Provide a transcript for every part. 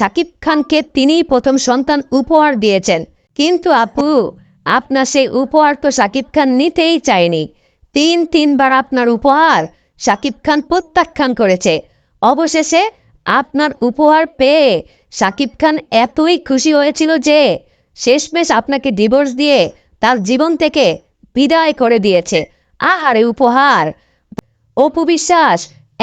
শাকিব খানকে তিনিই প্রথম সন্তান উপহার দিয়েছেন। কিন্তু আপু, আপনার সেই উপহার তো শাকিব খান নিতেই চায়নি। তিন তিনবার আপনার উপহার শাকিব খান প্রত্যাখ্যান করেছে। অবশেষে আপনার উপহার পেয়ে শাকিব খান এতই খুশি হয়েছিল যে শেষমেশ আপনাকে ডিভোর্স দিয়ে তার জীবন থেকে বিদায় করে দিয়েছে। আহারে উপহার! অপু বিশ্বাস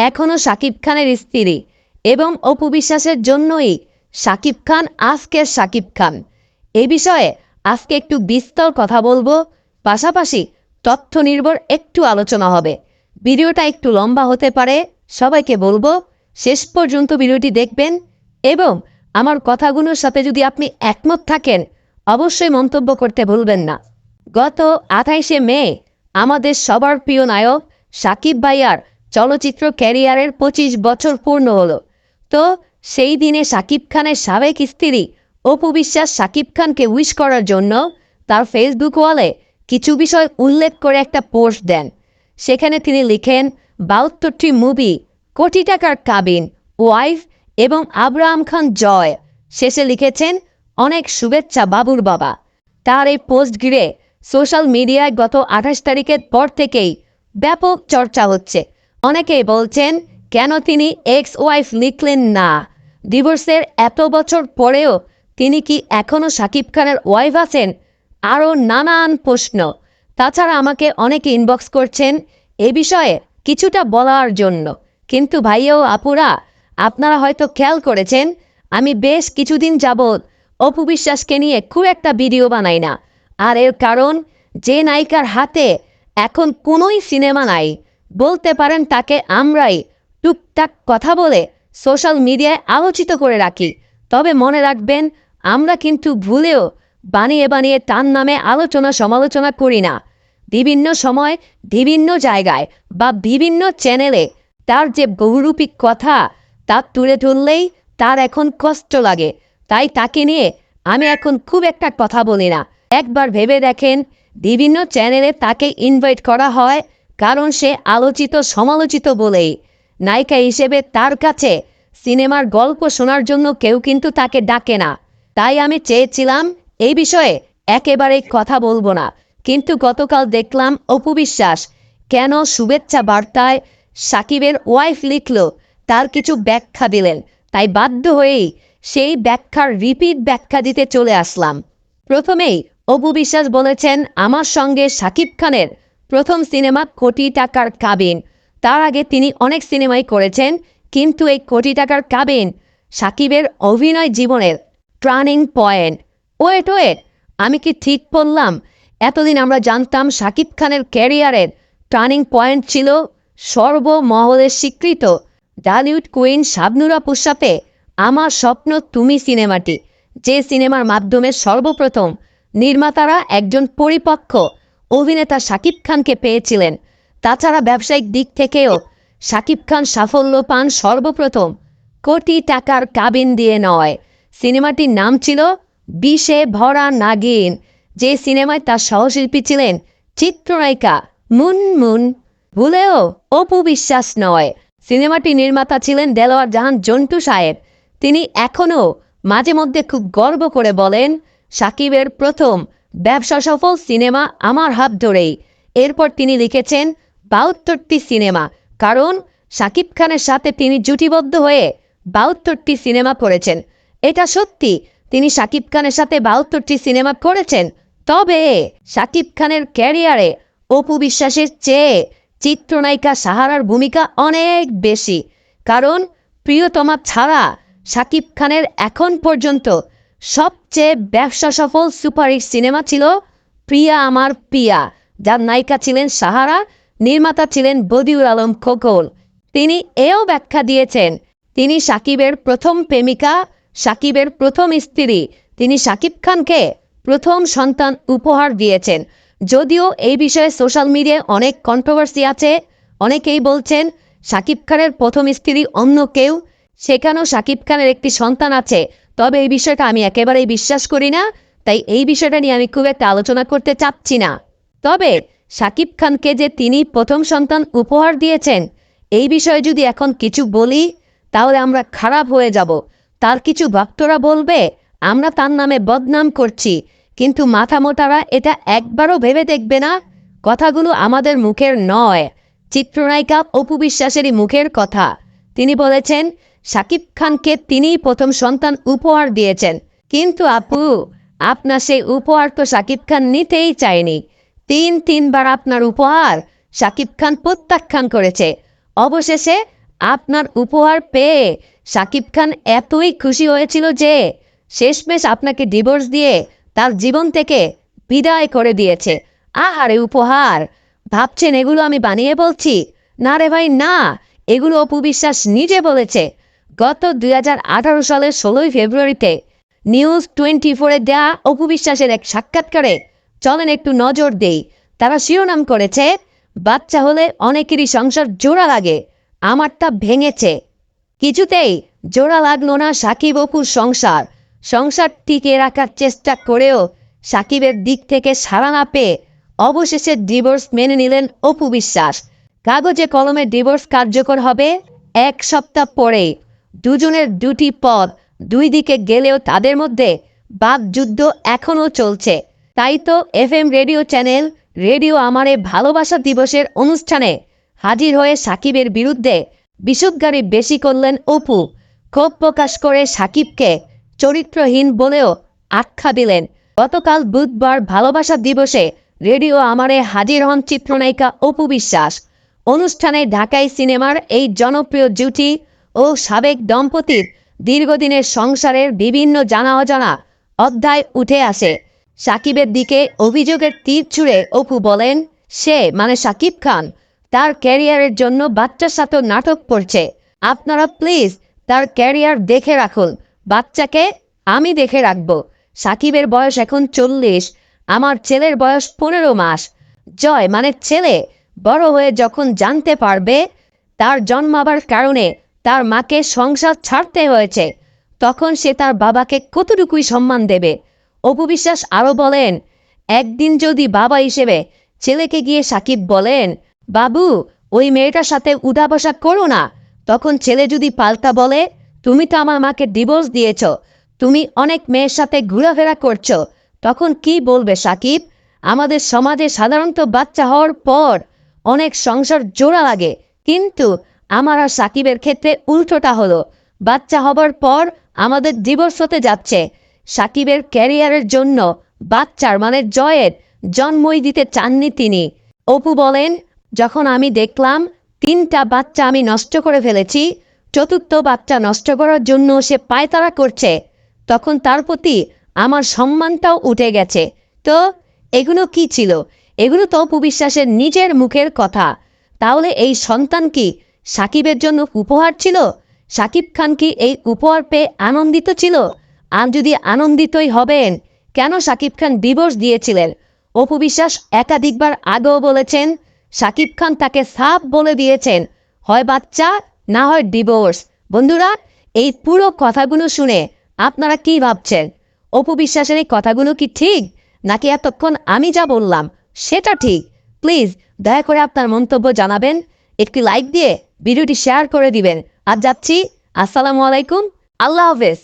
এখনও শাকিব খানের স্ত্রী এবং অপু বিশ্বাসের জন্যই শাকিব খান, আজকের শাকিব খান। এ বিষয়ে আজকে একটু বিস্তর কথা বলব। পাশাপাশি তথ্য নির্ভর একটু আলোচনা হবে। ভিডিওটা একটু লম্বা হতে পারে, সবাইকে বলব, শেষ পর্যন্ত ভিডিওটি দেখবেন এবং আমার কথাগুলোর সাথে যদি আপনি একমত থাকেন, অবশ্যই মন্তব্য করতে ভুলবেন না। গত আঠাইশে মে আমাদের সবার প্রিয় নায়ক সাকিব ভাইয়ার চলচ্চিত্র ক্যারিয়ারের পঁচিশ বছর পূর্ণ হলো। তো সেই দিনে সাকিব খানের সাবেক স্ত্রী অপু বিশ্বাস সাকিব খানকে উইশ করার জন্য তার ফেসবুক ওয়ালে কিছু বিষয় উল্লেখ করে একটা পোস্ট দেন। সেখানে তিনি লিখেন, বাহাত্তরটি মুভি কোটি টাকার কাবিন ওয়াইফ এবং আব্রাহাম খান জয়। শেষে লিখেছেন, অনেক শুভেচ্ছা বাবুর বাবা। তার এই পোস্ট ঘিরে সোশ্যাল মিডিয়ায় গত আঠাশ তারিখের পর থেকেই ব্যাপক চর্চা হচ্ছে। অনেকেই বলছেন কেন তিনি এক্স ওয়াইফ লিখলেন না? ডিভোর্সের এত বছর পরেও তিনি কি এখনও সাকিব খানের ওয়াইফ আছেন? আরও নানান প্রশ্ন। তাছাড়া আমাকে অনেকে ইনবক্স করছেন এ বিষয়ে কিছুটা বলার জন্য। কিন্তু ভাইও আপুরা, আপনারা হয়তো খেয়াল করেছেন, আমি বেশ কিছুদিন যাবৎ অপু বিশ্বাসকে নিয়ে খুব একটা ভিডিও বানাই না। আর এর কারণ, যে নায়িকার হাতে এখন কোনোই সিনেমা নাই। বলতে পারেন তাকে আমরাই টুকটাক কথা বলে সোশ্যাল মিডিয়ায় আলোচিত করে রাখি। তবে মনে রাখবেন, আমরা কিন্তু ভুলেও বানিয়ে বানিয়ে তার নামে আলোচনা সমালোচনা করি না। বিভিন্ন সময় বিভিন্ন জায়গায় বা বিভিন্ন চ্যানেলে তার যে বহুরূপী কথা তা তুলে ধরলেই তার এখন কষ্ট লাগে। তাই তাকে নিয়ে আমি এখন খুব একটা কথা বলি না। একবার ভেবে দেখেন, বিভিন্ন চ্যানেলে তাকে ইনভাইট করা হয় কারণ সে আলোচিত সমালোচিত বলেই। নায়িকা হিসেবে তার কাছে সিনেমার গল্প শোনার জন্য কেউ কিন্তু তাকে ডাকে না। তাই আমি চেয়েছিলাম, এই বিষয়ে একেবারেই কথা বলব না। কিন্তু গতকাল দেখলাম অপু বিশ্বাস কেন শুভেচ্ছা বার্তায় সাকিবের ওয়াইফ লিখল, তার কিছু ব্যাখ্যা দিলেন। তাই বাধ্য হয়েই সেই ব্যাখ্যার রিপিট ব্যাখ্যা দিতে চলে আসলাম। প্রথমেই অপু বিশ্বাস বলেছেন, আমার সঙ্গে সাকিব খানের প্রথম সিনেমা কোটি টাকার কাবিন। তার আগে তিনি অনেক সিনেমাই করেছেন, কিন্তু এই কোটি টাকার কাবিন সাকিবের অভিনয় জীবনের টার্নিং পয়েন্ট। ওয়েট ওয়েট, আমি কি ঠিক বললাম? এতদিন আমরা জানতাম সাকিব খানের ক্যারিয়ারের টার্নিং পয়েন্ট ছিল সর্বমহলের স্বীকৃত ডালিউড কুইন শাবনুরা পুষাতে আমার স্বপ্ন তুমি সিনেমাটি, যে সিনেমার মাধ্যমে সর্বপ্রথম নির্মাতারা একজন পরিপক্ক অভিনেতা শাকিব খানকে পেয়েছিলেন। তাছাড়া ব্যবসায়িক দিক থেকেও শাকিব খান সাফল্য পান সর্বপ্রথম। কোটি টাকার কাবিন দিয়ে নয়। সিনেমাটির নাম ছিল বিষে ভরা নাগিন। যে সিনেমায় তার সহশিল্পী ছিলেন চিত্রনায়িকা মুন মুন ভুলেও অপু বিশ্বাস নয়। সিনেমাটি নির্মাতা ছিলেন দেলোয়ার জাহান জন্টু সাহেব। তিনি এখনও মাঝে মধ্যে খুব গর্ব করে বলেন সাকিবের প্রথম ব্যবসা সফল সিনেমা আমার হাত ধরেই। এরপর তিনি লিখেছেন বাহাত্তরটি সিনেমা। কারণ সাকিব খানের সাথে তিনি জুটিবদ্ধ হয়ে বাহাত্তরটি সিনেমা করেছেন এটা সত্যি, তিনি সাকিব খানের সাথে বাহাত্তরটি সিনেমা করেছেন। তবে সাকিব খানের ক্যারিয়ারে অপু বিশ্বাসের চেয়ে চিত্রনায়িকা সাহারার ভূমিকা অনেক বেশি। কারণ, প্রিয়তমা ছাড়া সাকিব খানের এখন পর্যন্ত সবচেয়ে ব্যবসা সফল সুপারহিট সিনেমা ছিল প্রিয়া আমার প্রিয়া, যার নায়িকা ছিলেন সাহারা নির্মাতা ছিলেন বদিউল আলম খোকন। তিনি এও ব্যাখ্যা দিয়েছেন, তিনি সাকিবের প্রথম প্রেমিকা, সাকিবের প্রথম স্ত্রী, তিনি সাকিব খানকে প্রথম সন্তান উপহার দিয়েছেন। যদিও এই বিষয়ে সোশ্যাল মিডিয়ায় অনেক কন্ট্রোভার্সি আছে, অনেকেই বলছেন সাকিব খানের প্রথম স্ত্রী অন্য কেউ, সেখানেও সাকিব খানের একটি সন্তান আছে। তবে এই বিষয়টা আমি একেবারেই বিশ্বাস করি না, তাই এই বিষয়টা নিয়ে আমি খুব একটা আলোচনা করতে চাচ্ছি না। তবে সাকিব খানকে যে তিনি প্রথম সন্তান উপহার দিয়েছেন, এই বিষয়ে যদি এখন কিছু বলি, তাহলে আমরা খারাপ হয়ে যাব। তার কিছু ভক্তরা বলবে, আমরা তার নামে বদনাম করছি, কিন্তু মাথা মোটারা এটা একবারও ভেবে দেখবে না। কথাগুলো আমাদের মুখের নয়। চিত্রনায়িকা অপু বিশ্বাসেরই মুখের কথা। তিনি বলেছেন, সাকিব খানকে তিনিই প্রথম সন্তান উপহার দিয়েছেন। কিন্তু আপু, আপনার সেই উপহার তো সাকিব খান নিতেই চায়নি। তিন তিনবার আপনার উপহার সাকিব খান প্রত্যাখ্যান করেছে। অবশেষে আপনার উপহার পেয়ে সাকিব খান এতই খুশি হয়েছিল যে শেষমেশ আপনাকে ডিভোর্স দিয়ে তার জীবন থেকে বিদায় করে দিয়েছে। আহারে উপহার! ভাবছেন এগুলো আমি বানিয়ে বলছি? না রে ভাই, না! এগুলো অপু বিশ্বাস নিজে বলেছে। গত দুই হাজার আঠারো সালের ষোলোই ফেব্রুয়ারিতে নিউজ টোয়েন্টি ফোরে দেয়া অপু বিশ্বাসের এক সাক্ষাৎকারে চলেন একটু নজর দেই। তারা শিরোনাম করেছে, বাচ্চা হলে অনেকেরই সংসার জোড়া লাগে, আমারটা ভেঙেছে। কিছুতেই জোড়া লাগল না সাকিব অপুর সংসার। সংসার টিকে রাখার চেষ্টা করেও সাকিবের দিক থেকে সাড়া না পেয়ে অবশেষে ডিভোর্স মেনে নিলেন অপু বিশ্বাস। কাগজে কলমে ডিভোর্স কার্যকর হবে এক সপ্তাহ পরেই। দুজনের দুটি পদ, দুই দিকে গেলেও তাদের মধ্যে বাদ যুদ্ধ এখনও চলছে। তাই তো F M radio channel radio আমারে ভালোবাসা দিবসের অনুষ্ঠানে হাজির হয়ে সাকিবের বিরুদ্ধে বিশুদ্ধারি বেশি করলেন অপু। ক্ষোভ প্রকাশ করে সাকিবকে চরিত্রহীন বলেও আখ্যা দিলেন। গতকাল বুধবার ভালোবাসা দিবসে রেডিও আমারে হাজির হন চিত্রনায়িকা অপু বিশ্বাস। অনুষ্ঠানে ঢাকাই সিনেমার এই জনপ্রিয় জুটি ও সাবেক দম্পতির দীর্ঘদিনের সংসারের বিভিন্ন জানা অজানা অধ্যায় উঠে আসে। সাকিবের দিকে অভিযোগের তীর ছুঁড়ে অপু বলেন, সে মানে সাকিব খান, তার ক্যারিয়ারের জন্য বাচ্চার সাথে নাটক করছে। আপনারা প্লিজ তার ক্যারিয়ার দেখে রাখুন। বাচ্চাকে আমি দেখে রাখব। সাকিবের বয়স এখন চল্লিশ, আমার ছেলের বয়স পনেরো মাস। জয় মানে ছেলে, বড় হয়ে যখন জানতে পারবে, তার জন্মাবার কারণে তার মাকে সংসার ছাড়তে হয়েছে, তখন সে তার বাবাকে কতটুকুই সম্মান দেবে? অপু বিশ্বাস আরও বলেন, একদিন যদি বাবা হিসেবে ছেলেকে গিয়ে সাকিব বলেন, বাবু, ওই মেয়েটার সাথে উঠা বসা করো না, তখন ছেলে যদি পাল্টা বলে, তুমি তো আমার মাকে ডিভোর্স দিয়েছ, তুমি অনেক মেয়ের সাথে ঘোরাফেরা করছ, তখন কি বলবে সাকিব? আমাদের সমাজে সাধারণত বাচ্চা হওয়ার পর অনেক সংসার জোড়া লাগে, কিন্তু আমার আর সাকিবের ক্ষেত্রে উল্টোটা হলো, বাচ্চা হবার পর আমাদের ডিভোর্স হতে যাচ্ছে সাকিবের ক্যারিয়ারের জন্য বাচ্চার মানে জয়ের জন্মই দিতে চাননি তিনি। অপু বলেন, যখন আমি দেখলাম তিনটা বাচ্চা আমি নষ্ট করে ফেলেছি, চতুর্থ বাচ্চা নষ্ট করার জন্য সে পায়তারা করছে, তখন তার প্রতি আমার সম্মানটাও উঠে গেছে। তো, এগুলো কি ছিল? এগুলো তো অপু বিশ্বাসের নিজের মুখের কথা। তাহলে এই সন্তান কি সাকিবের জন্য উপহার ছিল? সাকিব খান কি এই উপহার পেয়ে আনন্দিত ছিল? আর যদি আনন্দিতই হবেন, কেন সাকিব খান ডিভোর্স দিয়েছিলেন? অপু বিশ্বাস একাধিকবার আগেও বলেছেন, সাকিব খান তাকে সাফ বলে দিয়েছেন, হয় বাচ্চা না হয় ডিভোর্স বন্ধুরা, এই পুরো কথাগুলো শুনে আপনারা কি ভাবছেন? অপু বিশ্বাসের এই কথাগুলো কি ঠিক? নাকি এতক্ষণ আমি যা বললাম সেটা ঠিক? প্লিজ, দয়া করে আপনার মন্তব্য জানাবেন, একটি লাইক দিয়ে ভিডিওটি শেয়ার করে দিবেন। আর যাচ্ছি, আসসালামু আলাইকুম, আল্লাহ হাফেজ।